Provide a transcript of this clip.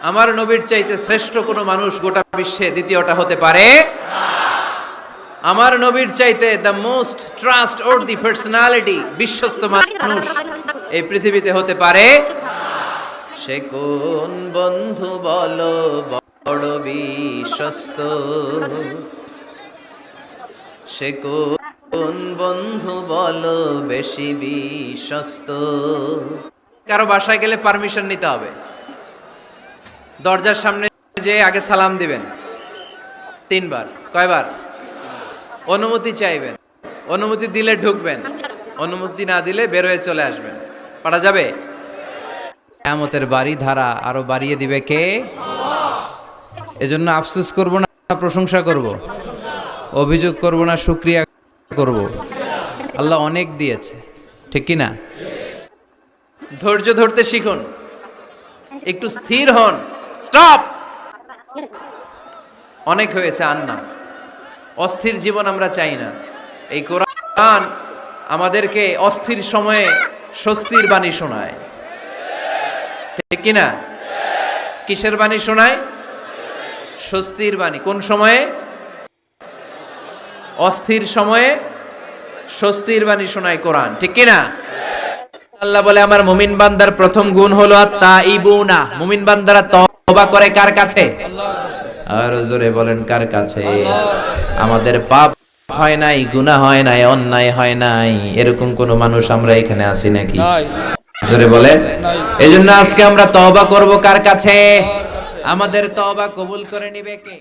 আমার নবীর চাইতে শ্রেষ্ঠ কোনো মানুষ গোটা বিশ্বে দ্বিতীয়টা হতে পারে? আমার নবীর চাইতে the most trust or the personality বিশ্বস্ত মানুষ এই পৃথিবীতে হতে পারে? সে কোন বন্ধু বলো, বড় বিশ্বস্ত? সে কোন বন্ধু বলো, বেশি বিশ্বস্ত? কারও বাসায় গেলে পারমিশন নিতে হবে। দরজার সামনে যে আগে সালাম দিবেন। তিনবার। কয়বার? অনুমতি চাইবেন। অনুমতি দিলে ঢুকবেন। অনুমতি না দিলে বের হয়ে চলে আসবেন। পারা যাবে? কেমতের বাড়ি ধারা আরও বাড়িয়ে দিবে কে? এজন্য আফসোস করব না, প্রশংসা করব। অভিযোগ করব না, শুক্রিয়া করব। আল্লাহ অনেক দিয়েছে। ঠিক কি না? ধৈর্য ধরতে শিখুন। একটু স্থির হন। স্টপ! অনেক হয়েছে আর না অস্থির জীবন আমরা চাই না। এই কোরআন আমাদেরকে অস্থির সময়ে স্বস্তির বাণী শোনায়। ঠিক কিনা? কিসের বাণী শোনায়? স্বস্তির বাণী। কোন সময়ে? অস্থির সময়ে স্বস্তির বাণী শোনায় কোরআন। ঠিক কিনা? আল্লাহ বলে আমার মুমিন বান্দার প্রথম গুণ হলো আত্মা ইবুনা মুমিন বান্দারা তওবা করে কার কাছে? আর জোরে বলেন কার কাছে? আমাদের পাপ হয় নাই গুনাহ হয় নাই অন্যায় হয় নাই। এরকম কোন মানুষ আমরা এখানে আছি নাকি? জোরে বলে নাই। এই জন্য আজকে আমরা তওবা করব কার কাছে? আমাদের তওবা কবুল করে নিবে কে?